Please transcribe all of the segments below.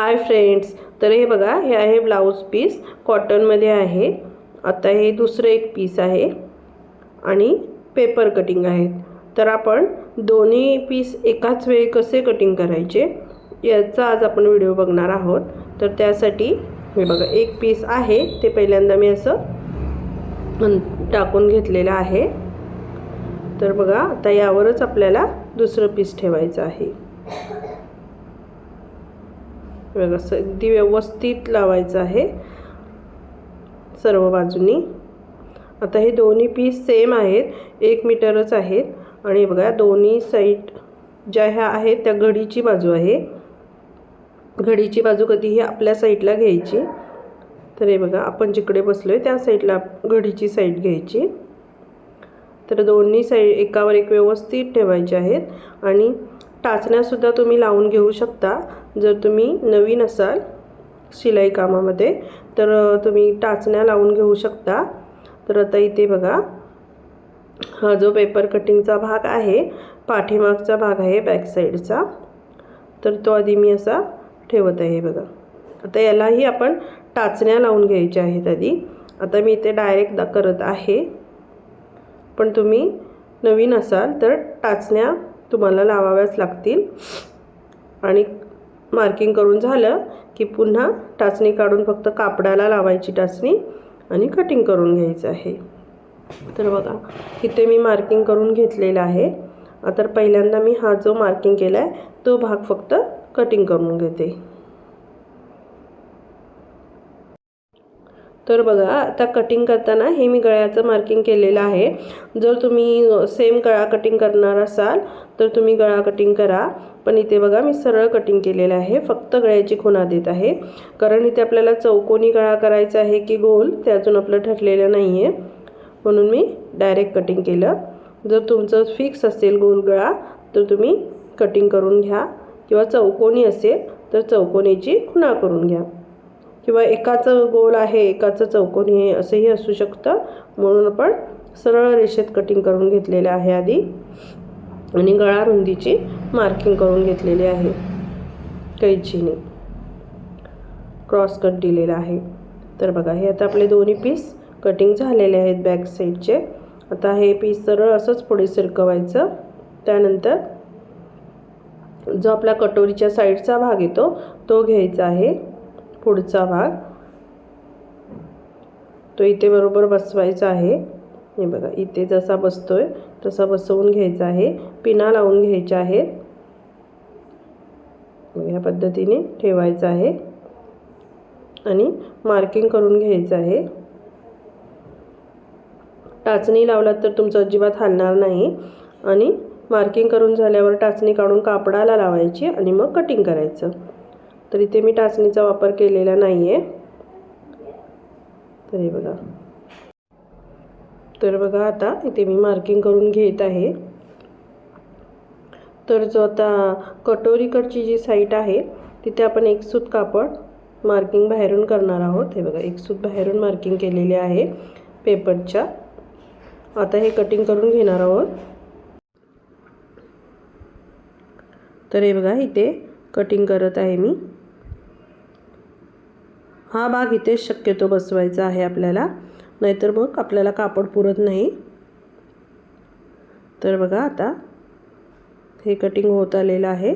Hi friends तर हे बघा हे आहे ब्लाऊज पीस कॉटनमध्ये आहे. आता हे दुसरं एक पीस आहे. आणि पेपर कटिंग आहेत. तर आपण दोन्ही पीस एकाच वेळी कसे कटिंग करायचे याचा आज आपण व्हिडिओ बघणार आहोत. तर त्यासाठी हे बघा एक पीस आहे. ते पहिल्यांदा मी असं टाकून घेतलेलं आहे. तर बघा आता यावरच आपल्याला दुसरं पीस ठेवायचं आहे. बघा असं अगदी व्यवस्थित लावायचं आहे सर्व बाजूनी. आता हे दोन्ही पीस सेम आहेत एक मीटरच आहेत. आणि बघा दोन्ही साईड ज्या ह्या आहेत त्या घडीची बाजू आहे. घडीची बाजू कधीही आपल्या साईडला घ्यायची. तर हे बघा आपण जिकडे बसलो आहे त्या साईडला घडीची साईड घ्यायची. तर दोन्ही साईड एकावर एक व्यवस्थित ठेवायचे आहेत. आणि टाचण्यासुद्धा तुम्ही लावून घेऊ शकता. जर तुम्ही नवीन असाल शिलाई कामामध्ये तर तुम्ही टाचण्या लावून घेऊ शकता. तर आता इथे बघा हा जो पेपर कटिंगचा भाग आहे पाठीमागचा भाग आहे बॅक साईडचा तर तो आधी मी असा ठेवत आहे बघा. आता यालाही आपण टाचण्या लावून घ्यायच्या आहेत आधी. आता मी इथे डायरेक्ट दा करत आहे. पण तुम्ही नवीन असाल तर टाचण्या तुम्हाला लावाव्याच लागतील. आणि मार्किंग करून झालं की पुन्हा टाचणी काढून फक्त कापडाला लावायची टाचणी आणि कटिंग करून घ्यायचं आहे. तर बघा इथे मी मार्किंग करून घेतलेलं आहे. तर पहिल्यांदा मी हा जो मार्किंग केला आहे तो भाग फक्त कटिंग करून घेते. तर बघा आता कटिंग करताना हे मी गळ्याचं मार्किंग केलेलं आहे. जर तुम्ही सेम गळा कटिंग करणार असाल तर तुम्ही गळा कटिंग करा. पण इथे बघा मी सरळ कटिंग केलेलं आहे. फक्त गळ्याची खुणा देत आहे. कारण इथे आपल्याला चौकोनी गळा करायचा आहे की गोल ते अजून आपलं ठरलेलं नाही आहे म्हणून मी डायरेक्ट कटिंग केलं. जर तुमचं फिक्स असेल गोल गळा तर तुम्ही कटिंग करून घ्या. किंवा चौकोनी असेल तर चौकोनीची खुणा करून घ्या. किंवा एकाचं गोल आहे एकाचं चौकोनी आहे असंही असू शकतं. म्हणून आपण सरळ रेषेत कटिंग करून घेतलेले आहे आधी. आणि गळा रुंदीची मार्किंग करून घेतलेली आहे. कैचीने. क्रॉस कट दिलेला आहे. तर बघा हे आता आपले दोन्ही पीस कटिंग झालेले आहेत बॅक साईडचे आता हे पीस सरळ असंच पुढे सरकवायचं. त्यानंतर जो आपला कटोरीच्या साईडचा भाग येतो तो घ्यायचा आहे. पुढचा भाग. तो इथे बरोबर बसवायचा आहे. हे बघा इथे जसा बसतो आहे तसा बसवून घ्यायचा आहे. पिना लावून घ्यायच्या आहेत. या पद्धतीने ठेवायचं आहे. आणि मार्किंग करून घ्यायचं आहे. टाचणी लावलात तर तुमचं अजिबात हलणार नाही. आणि मार्किंग करून झाल्यावर टाचणी काढून कापडाला लावायची आणि मग कटिंग करायचं. तर इथे मी टाचणीचा वापर केलेला नाही आहे तर हे बघा. तर बघा आता इथे मी मार्किंग करून घेत आहे. तर जो आता कटोरीकडची जी साईट आहे तिथे आपण एक सूत कापड मार्किंग बाहेरून करणार आहोत. हे बघा एक सूत बाहेरून मार्किंग केलेली आहे पेपरच्या आता हे कटिंग करून घेणार आहोत. तर हे बघा इथे कटिंग करत आहे मी. हा भाग इथे शक्यतो बसवायचा आहे आपल्याला. नाहीतर मग आपल्याला कापड पुरत नाही. तर बघा आता हे कटिंग होत आलेलं आहे.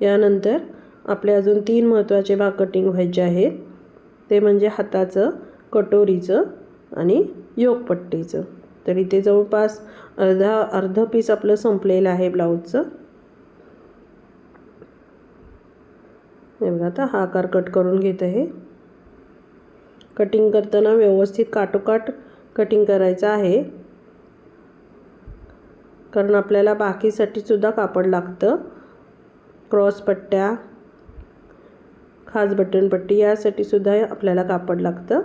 यानंतर आपले अजून तीन महत्त्वाचे भाग कटिंग व्हायचे आहेत. ते म्हणजे हाताचं कटोरीचं आणि योगपट्टीचं. तर इथे जवळपास अर्धा अर्ध पीस आपलं संपलेलं आहे ब्लाऊजचं हे बघा आता हा आकार कट करून घेत आहे. कटिंग करताना व्यवस्थित काटोकाट कटिंग करायचं आहे. कारण आपल्याला बाकीसाठी सुद्धा कापड लागतं. क्रॉस पट्ट्या खास बटनपट्टी यासाठी सुद्धा आपल्याला कापड लागतं.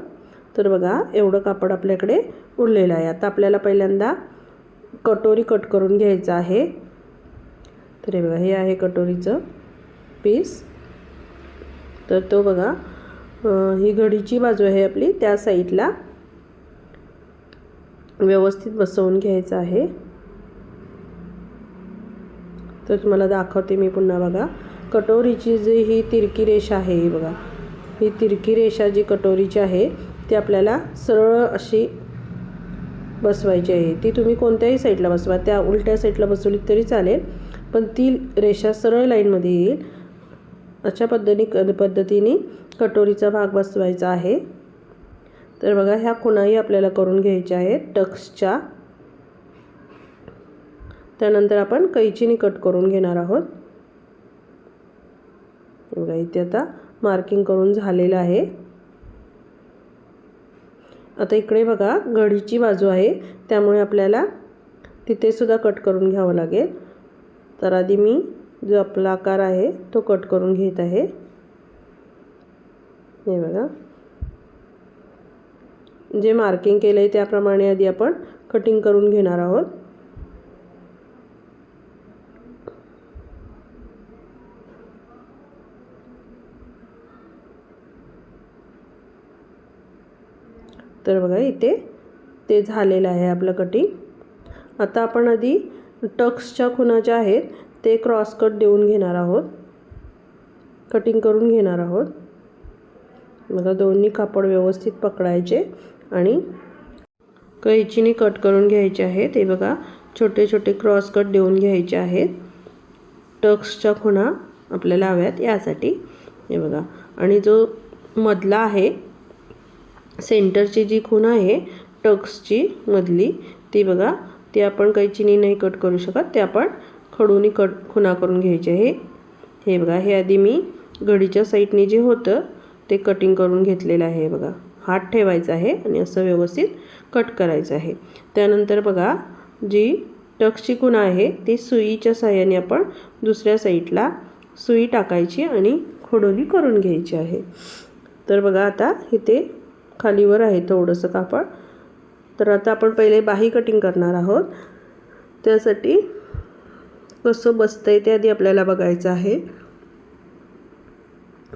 तर बघा एवढं कापड आपल्याकडे उरलेलं आहे. आता आपल्याला पहिल्यांदा कटोरी कट करून घ्यायचं आहे. तर हे बघा हे आहे कटोरीचं पीस तर तो बघा ही घडीची बाजू आहे आपली त्या साईडला व्यवस्थित बसवून घ्यायचं आहे. तर तुम्हाला दाखवते मी पुन्हा बघा. कटोरीची जी ही तिरकी रेषा आहे ही बघा. ही तिरकी रेषा जी कटोरीची आहे ती आपल्याला सरळ अशी बसवायची आहे. ती तुम्ही कोणत्याही साईडला बसवा. त्या उलट्या साईडला बसवली तरी चालेल पण ती रेषा सरळ लाईनमध्ये येईल. अशा पद्धतीने पद्धतीने कटोरीचा भाग बसवायचा आहे. तर बघा ह्या खुणाही आपल्याला करून घ्यायच्या आहेत टक्सच्या. त्यानंतर आपण कैचीने कट करून घेणार आहोत. बघा इथे आता मार्किंग करून झालेलं आहे. आता इकडे बघा घडीची बाजू आहे त्यामुळे आपल्याला तिथेसुद्धा कट करून घ्यावं लागेल. तर आधी मी जो आपला आकार आहे तो कट करून घेत आहे. हे बघा. जे मार्किंग केलं आहे त्याप्रमाणे आधी आपण कटिंग करून घेणार आहोत. तर बघा इथे ते झालेलं आहे आपलं कटिंग आता आपण आधी टक्सच्या खुणा ज्या आहेत ते क्रॉस कट देऊन घेणार आहोत. कटिंग करून घेणार आहोत. बघा दोन्ही कापड व्यवस्थित पकडायचे आणि कैचीने कट करून घ्यायचे आहेत. हे बघा छोटे छोटे क्रॉस कट देऊन घ्यायचे आहेत. टक्सच्या खुणा आपल्याला हव्यात यासाठी. हे बघा आणि जो मधला आहे सेंटरची जी खूण आहे टक्सची मधली ती बघा ती आपण कैचीने नाही कट करू शकत ते आपण खडूनी कट खुणा करून घ्यायचे आहे. हे बघा हे आधी मी घडीच्या साईडने जे होतं ते कटिंग करून घेतलेलं आहे बघा. हात ठेवायचा आहे आणि असं व्यवस्थित कट करायचं आहे. त्यानंतर बघा जी टक्सची खुणा आहे ती सुईच्या साह्याने आपण दुसऱ्या साईडला सुई टाकायची आणि खडोली करून घ्यायची आहे. तर बघा आता इथे खालीवर आहे थोडंसं कापड. तर आता आपण पहिले बाही कटिंग करणार आहोत. त्यासाठी कसं बसतं आहे ते आधी आपल्याला बघायचं आहे.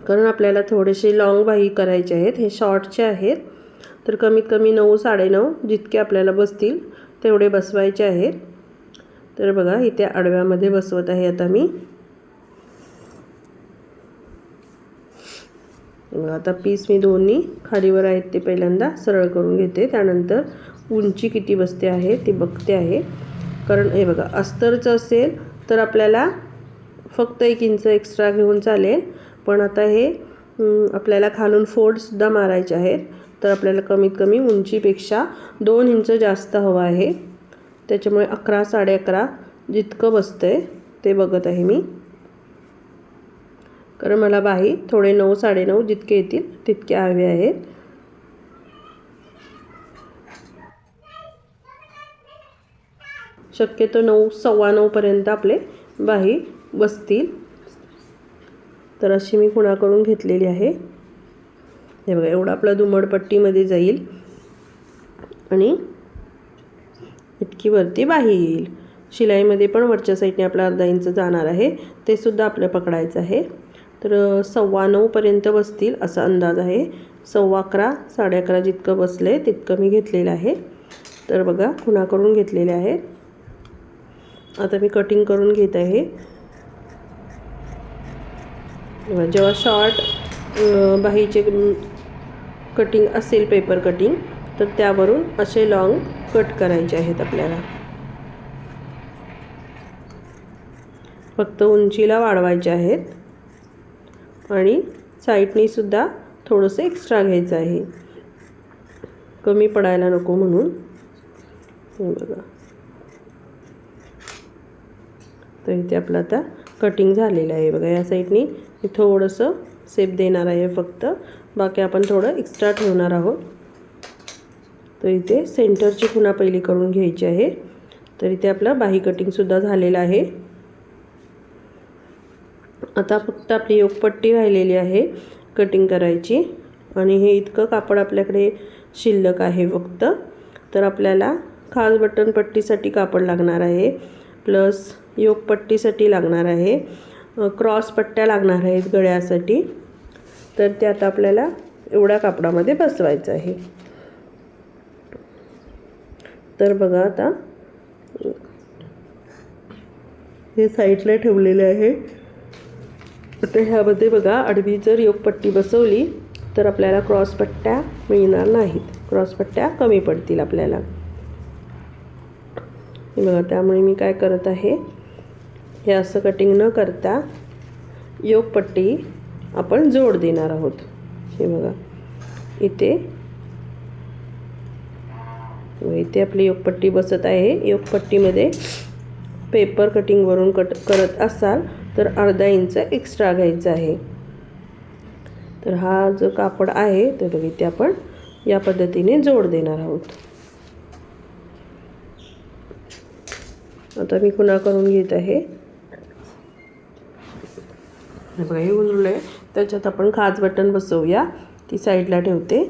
कारण आपल्याला थोडेसे लाँग बाही करायचे आहेत हे शॉर्टचे आहेत. तर कमीत कमी नऊ साडेनऊ जितके आपल्याला बसतील तेवढे बसवायचे आहेत. तर बघा इथे आडव्यामध्ये बसवत आहे आता मी. आता पीस मी दोन्ही खालीवर आहेत ते पहिल्यांदा सरळ करून घेते. त्यानंतर उंची किती बसते आहे ती बघते आहे. कारण हे बघा अस्तरचं असेल तर आपल्याला फक्त एक इंच एक्स्ट्रा घेऊन चालेल. पण आता हे आपल्याला खालून फोडसुद्धा मारायचे आहेत. तर आपल्याला कमीत कमी उंचीपेक्षा दोन इंच जास्त हवं आहे. त्याच्यामुळे अकरा साडे अकरा जितकं बसतं आहे ते बघत आहे मी. कारण मला बाही थोडे नऊ साडेनऊ जितके येतील तितके हवे आहेत. शक्यतो नऊ सव्वा नऊपर्यंत आपले बाही बसतील. तर अशी मी खुणाकडून घेतलेली आहे. हे बघा एवढा आपला दुमडपट्टीमध्ये जाईल. आणि इतकी वरती बाही येईल. शिलाईमध्ये पण वरच्या साईडने आपला अर्धा इंच जाणार आहे. ते सुद्धा आपलं पकडायचं आहे. तर सव्वा नऊपर्यंत बसतील असा अंदाज आहे. सव्वा अकरा साडे अकरा जितकं बसले तितकं मी घेतलेलं आहे. तर बघा खुणाकडून घेतलेले आहेत. आता मी कटिंग करून घेत आहे. जेव्हा शॉर्ट बाहीचे कटिंग असेल पेपर कटिंग तर त्यावरून असे लॉंग कट करायचे आहेत आपल्याला. फक्त उंचीला वाढवायचे आहेत. आणि साईडनीसुद्धा थोडंसं एक्स्ट्रा घ्यायचं आहे. कमी पडायला नको म्हणून. बघा. तर इथे आपलं आता कटिंग झालेलं आहे. बघा या साईडनी थोडंसं सेप देणार आहे फक्त. बाकी आपण थोडं एक्स्ट्रा ठेवणार आहोत. तर इथे सेंटरची खुणा पहिली करून घ्यायची आहे. तर इथे आपलं बाही कटिंगसुद्धा झालेलं आहे. आता फक्त आपली योगपट्टी राहिलेली आहे कटिंग करायची. आणि हे इतकं कापड आपल्याकडे शिल्लक आहे फक्त. तर आपल्याला खास बटन पट्टीसाठी कापड लागणार आहे. प्लस योगपट्टीसाठी लागणार आहे. क्रॉस पट्ट्या लागणार आहेत गळ्यासाठी. तर ते आता आपल्याला एवढ्या कापडामध्ये बसवायचं आहे. तर बघा आता हे साईडला ठेवलेले आहे. आता ह्यामध्ये बघा आडवी जर योगपट्टी बसवली तर आपल्याला क्रॉस पट्ट्या मिळणार नाहीत. क्रॉस पट्ट्या कमी पडतील आपल्याला. बघा त्यामुळे मी काय करत आहे हे असं कटिंग न करता योगपट्टी आपण जोड देणार आहोत. हे बघा. इथे. इथे आपली योगपट्टी बसत आहे. योगपट्टीमध्ये पेपर कटिंगवरून कट करत असाल तर अर्धा इंच एक्स्ट्रा घ्यायचा आहे. तर हा जो कापड आहे तर बघ इथे आपण या पद्धतीने जोड देणार आहोत. आता मी पुन्हा करून घेत आहे. हे बघा हे उरलं आहे. त्याच्यात आपण खाज बटन बसवूया. ती साईडला ठेवते.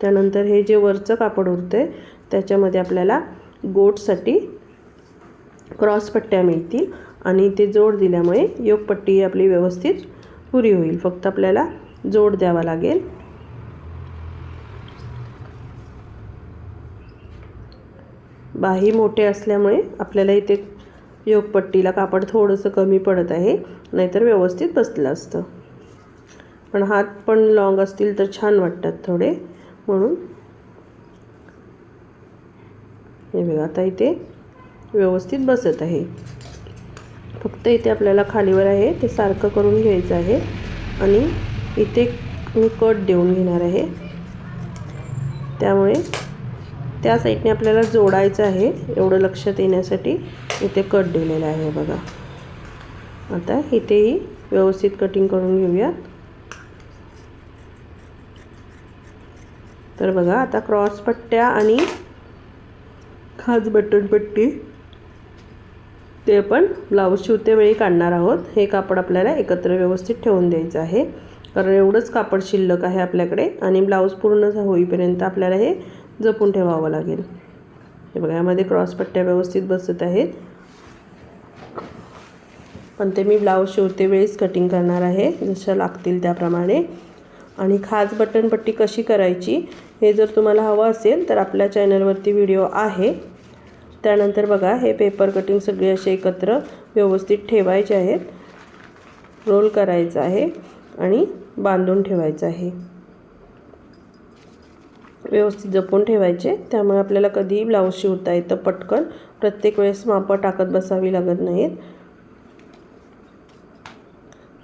त्यानंतर हे जे वरचं कापड उरतं त्याच्यामध्ये आपल्याला गोटसाठी क्रॉस पट्ट्या मिळतील आणि ते जोड दिल्यामुळे योगपट्टी आपली व्यवस्थित पुरी होईल. फक्त आपल्याला जोड द्यावा लागेल. बाही मोठे असल्यामुळे आपल्याला इथे योगपट्टीला कापड थोडंसं कमी पडत आहे नाहीतर व्यवस्थित बसलं असतं. पण हात पण लॉंग असतील तर छान वाटतात थोडे. म्हणून हे बघा आता इथे व्यवस्थित बसत आहे. फक्त इथे आपल्याला खालीवर आहे ते सारखं करून घ्यायचं आहे. आणि इथे मी कट देऊन घेणार आहे. त्यामुळे त्या साईडने आपल्याला जोडायचं आहे एवढं लक्षात येण्यासाठी. इथे कट दिलेलं आहे बघा. आता इथेही व्यवस्थित कटिंग करून घेऊयात. तर बघा आता क्रॉस पट्ट्या आणि खाज बटन पट्टी ते आपण ब्लाऊज शिवते वेळी काढणार आहोत. हे कापड आपल्याला एकत्र व्यवस्थित ठेवून द्यायचं आहे. कारण एवढंच कापड शिल्लक आहे आपल्याकडे आणि ब्लाऊज पूर्ण होईपर्यंत आपल्याला हे जपून ठेवावं लागेल. हे बघा यामध्ये क्रॉस पट्ट्या व्यवस्थित बसत आहेत. पण ते मी ब्लाऊज शिवते वेळेस कटिंग करणार आहे जशा लागतील त्याप्रमाणे. आणि खास बटन पट्टी कशी करायची हे जर तुम्हाला हवं असेल तर आपल्या चॅनलवरती व्हिडिओ आहे. त्यानंतर बघा हे पेपर कटिंग सगळे असे एकत्र व्यवस्थित ठेवायचे आहेत. रोल करायचं आहे आणि बांधून ठेवायचं आहे. व्यवस्थित जपून ठेवायचे. त्यामुळे आपल्याला कधीही ब्लाऊज शिवता येतं पटकन. प्रत्येक वेळेस मापं टाकत बसावी लागत नाहीत.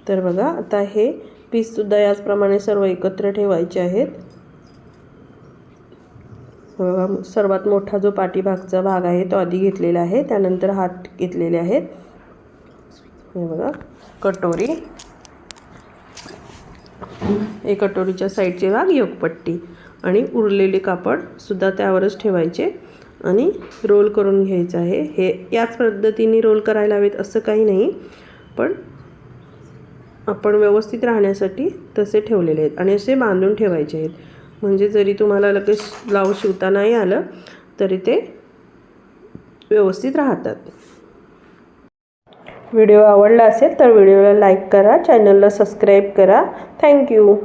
तर बघा आता हे पीससुद्धा याचप्रमाणे सर्व एकत्र ठेवायचे आहेत. बघा सर्वात मोठा जो पाठीभागचा भाग आहे तो आधी घेतलेला आहे त्यानंतर हात घेतलेले आहेत. हे बघा कटोरी. हे कटोरीच्या साईडचे भाग योगपट्टी. आणि उरलेले कापडसुद्धा त्यावरच ठेवायचे आणि रोल करून घ्यायचं आहे. हे याच पद्धतीने रोल करायला हवेत असं काही नाही पण आपण व्यवस्थित राहण्यासाठी तसे ठेवलेले आहेत आणि असे बांधून ठेवायचे आहेत. म्हणजे जरी तुम्हाला लगेच ब्लाऊज शिवता नाही आलं तरी ते व्यवस्थित राहतात. व्हिडिओ आवडला असेल तर व्हिडिओला लाईक करा चॅनलला सबस्क्राईब करा. थँक्यू